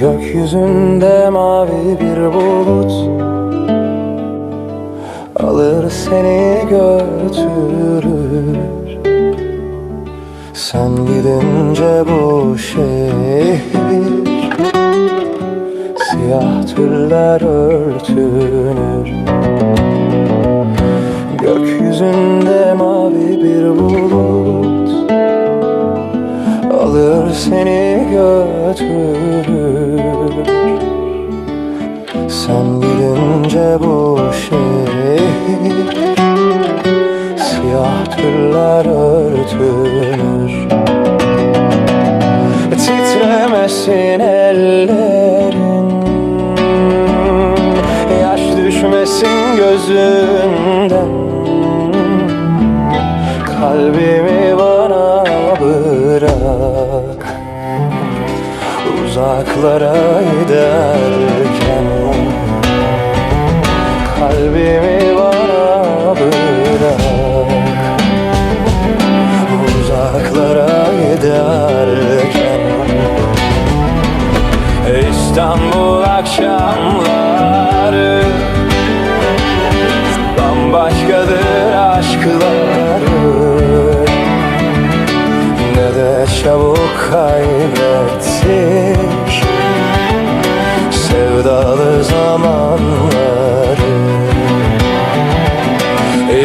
Gökyüzünde mavi bir bulut Alır seni götürür. Sen gidince bu şehir Siyah tüller örtünür Sen gidince bu şehir Siyah tüller örtünür Titremesin ellerin Yaş düşmesin gözünden. Kalbimi bana bırak Uzaklara giderken Kalbimi bana bırak. Uzaklara giderken İstanbul akşamları Bambaşkadır aşkları. Ne de çabuk kaybettik zamanları.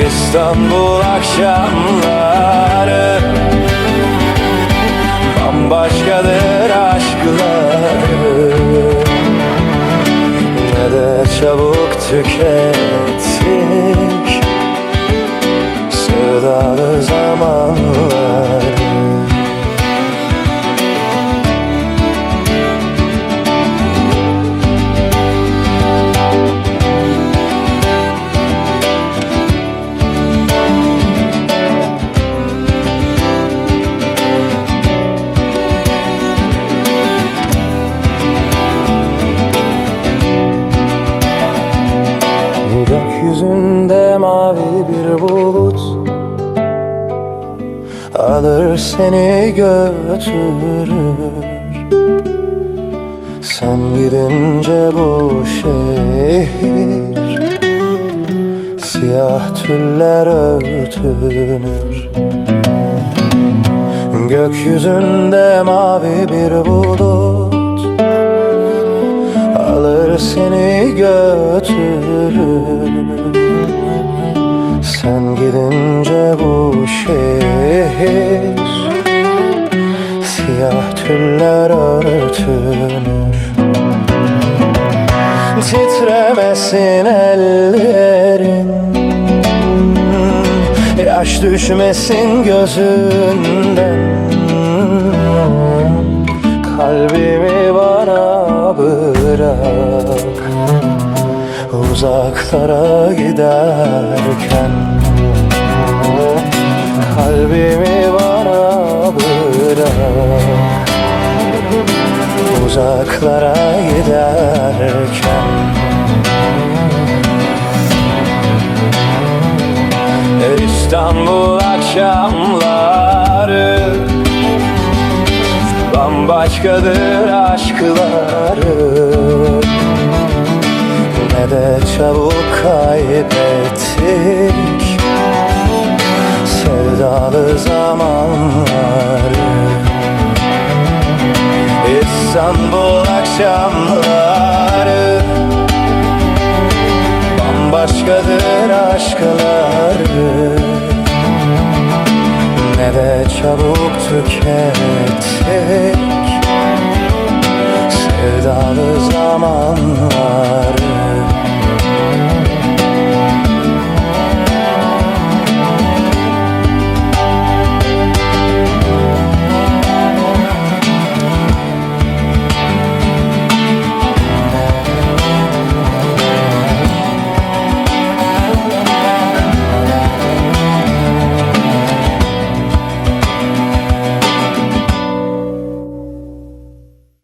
İstanbul akşamları Bambaşkadır aşkları. Ne de çabuk tükettik Alır seni götürür. Sen gidince bu şehir Siyah tüller örtünür. Gökyüzünde mavi bir bulut Alır seni götürür Tüller örtünür Titremesin ellerin. Yaş düşmesin gözünden. Kalbimi bana bırak. Uzaklara giderken. Kalbimi bana Uzaklara giderken. İstanbul akşamları Bambaşkadır aşkları. Ne de çabuk kaybettik. Sevdalı zamanları İstanbul akşamları Bambaşkadır aşkları. Ne de çabuk tükettik. Sevdalı